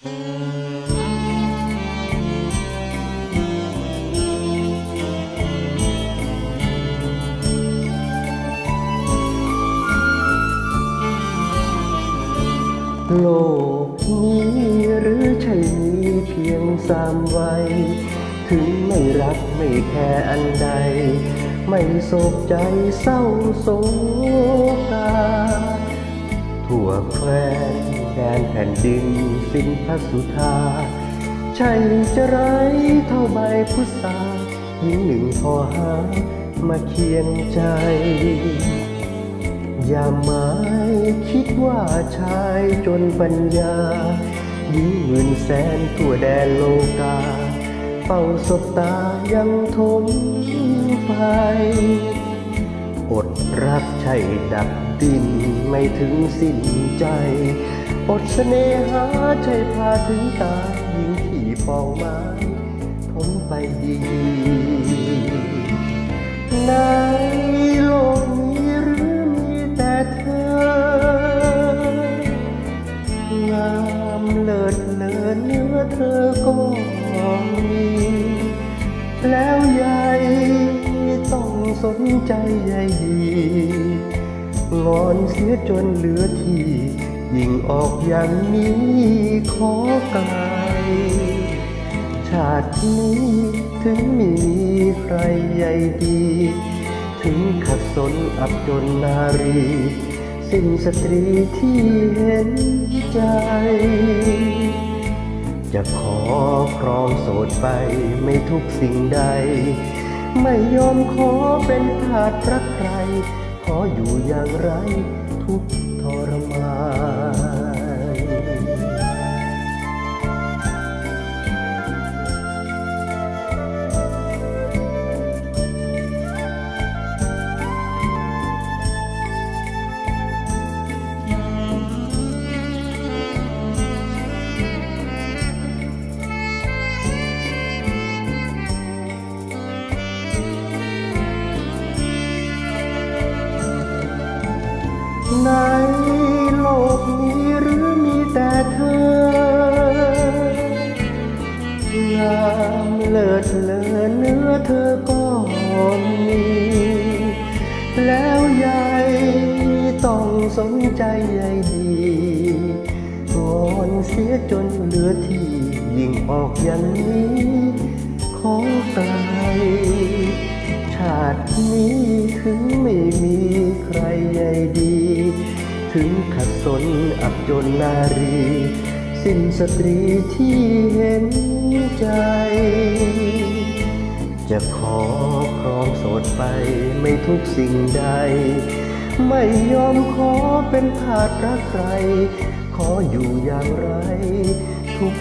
โลกนี้หรือใช่มีเพียงสามวัย ถึงไม่รักไม่แค่อันใด ไม่โศกใจเศร้าโศกาทั่วแควน นแผ่นดินสิ้นพระสุธาใช่จะไรเท่าใบพุทราหญิงหนึ่งพอหามาเคียงใจ อย่าหมายคิดว่าชายจนปัญญาหญิงหมื่นแสนทั่วแดนโลกาเฝ้าสบตายังทมไปอดรักใช่ดับดินไม่ถึงสิ้นใจ อดเสน่หาใช่พาถึงตาหญิงที่ปองไม้พ้นไปดีในโลกนี้หรือมีแต่เธองามเลิศเลอเนื้อเธอก็มีแล้วยายต้องสนใจใยดีงอนเสียจนเหลือที่ ยิ่งออกอย่างนี้ขอไกลชาตินี้ถึงไม่มีใครใยดี ถึงขัดสนอับจนนารี สิ้นสตรีที่เห็นใจ จะขอครองโสดไปไม่ทุกสิ่งใด ไม่ยอมขอเป็นทาสรักใคร ขออยู่อย่างไร ทุกข์ทรมานใน เลิศเลอเนื้อเธอก็มี แล้วยายต้องสนใจใยดีงอนเสียจนเหลือที่ยิ่งออกย่างนี้ ขอไกลชาตินี้ถึงไม่มีใครใยดี ถึงขัดสนอับจนนารี สิ้นสตรีที่เห็นใจ ไปไม่ทุกสิ่งใด ไม่ยอมขอเป็นทาสรักใคร ขออยู่อย่างไร ทุก